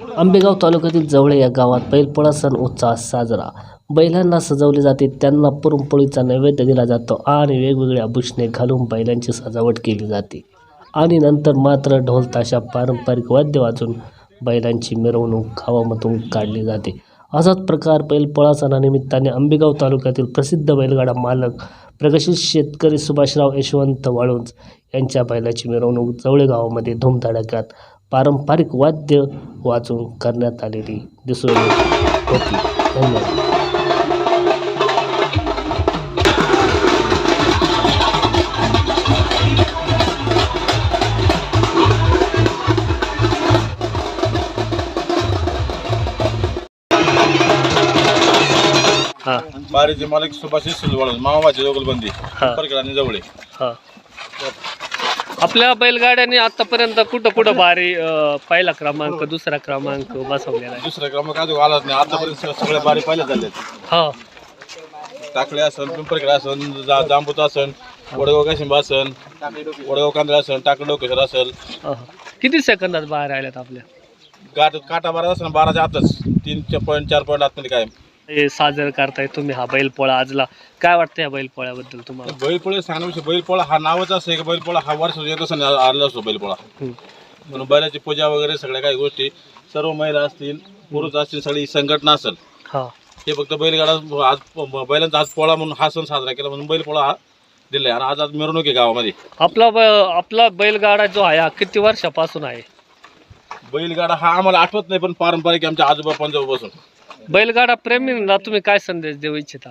आंबेगाव तालुक्यातील जवळे या गावात बैलपोळा सण उत्साहात साजरा. बैलांना सजवले जाते त्यांना पुरणपोळीचा नैवेद्य दिला जातो आणि वेगवेगळ्या भूषणे घालून बैलांची सजावट केली जाते. आणि नंतर मात्र ढोल ताशा पारंपरिक वाद्य वाजून बैलांची मिरवणूक गावामधून काढली जाते. असाच प्रकार बैलपोळा सणानिमित्ताने आंबेगाव तालुक्यातील प्रसिद्ध बैलगाडा मालक प्रगतशील शेतकरी सुभाषराव यशवंत वाळुंज यांच्या बैलाची मिरवणूक जवळे गावामध्ये धूमधडाक्यात पारंपरिक वाद्य वाजून करण्यात आलेली दिसून येत होती. धन्यवाद. हां. बारीचे मालक सुभाष सिलवाळ मामाचे जोगलबंदी हा. परकरांनी जवळे हां. आपल्या बैलगाड्यांनी आतापर्यंत कुठं कुठं बारी अं, पहिला क्रमांक दुसरा क्रमांक बसवलेला आहे. दुसरा क्रमांक अजून आलाच नाही. आतापर्यंत सगळ्या बारी पाहिल्या झाल्यात हा. टाकळे असन पिंपरकडे असन जा जांबूत असन वडगाव काशिंबा असन वडगाव कांदळे असन टाकळे डोकेश्वर असेल हा. किती सेकंदात बाहेर आल्यात आपल्या? गाठ काटा बारा असन बाराच्या आतच. तीन चे पॉईंट चार पॉईंट आतमध्ये काय हे साजर करताय तुम्ही हा बैलपोळा आजला. काय वाटतं या बैलपोळ्याबद्दल तुम्हाला? बैलपोळे सांगण्याविषयी बैलपोळा हा नावच असं आहे की बैलपोळा हा वर्ष येत असं आलेला असतो बैलपोळा. हम्म. म्हणून बैलाची पूजा वगैरे सगळ्या काही गोष्टी सर्व महिला असतील पुरुष असतील सगळी संघटना असेल. हा. हे फक्त बैलगाडा आज बैलांचा आज पोळा म्हणून हा सण साजरा केला म्हणून बैलपोळा हा दिलाय. आणि आज आज मिरवणूक आहे गावामध्ये. आपला ब- आपला बैलगाडा जो आहे हा किती वर्षापासून आहे? बैलगाडा हा आम्हाला आठवत नाही पण पारंपरिक आहे आमच्या आजोबा पंजोबापासून. बैलगाडा प्रेमींना तुम्ही काय संदेश देऊ इच्छिता?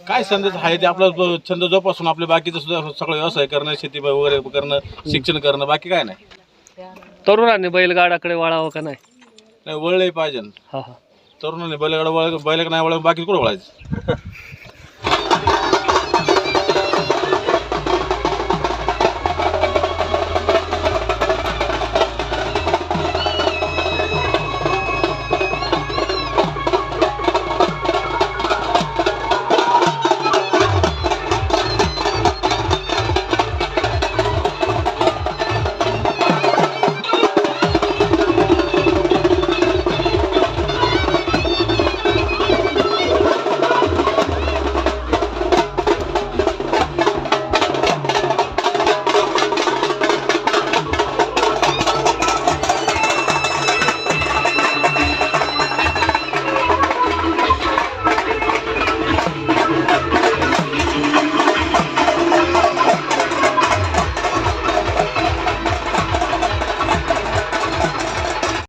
काय संदेश आहे ते आपला जो छंद जोपासून आपले बाकीचं सुद्धा सगळं व्यवसाय करणं शेती वगैरे करणं शिक्षण करणं बाकी काय नाही. तरुणांनी बैलगाडाकडे वळावं का नाही? नाही वळलंही पाहिजे. हा हा. तरुणांनी बैलगाडा वळ बैलक नाही वळ बाकी कुठं वळायचं?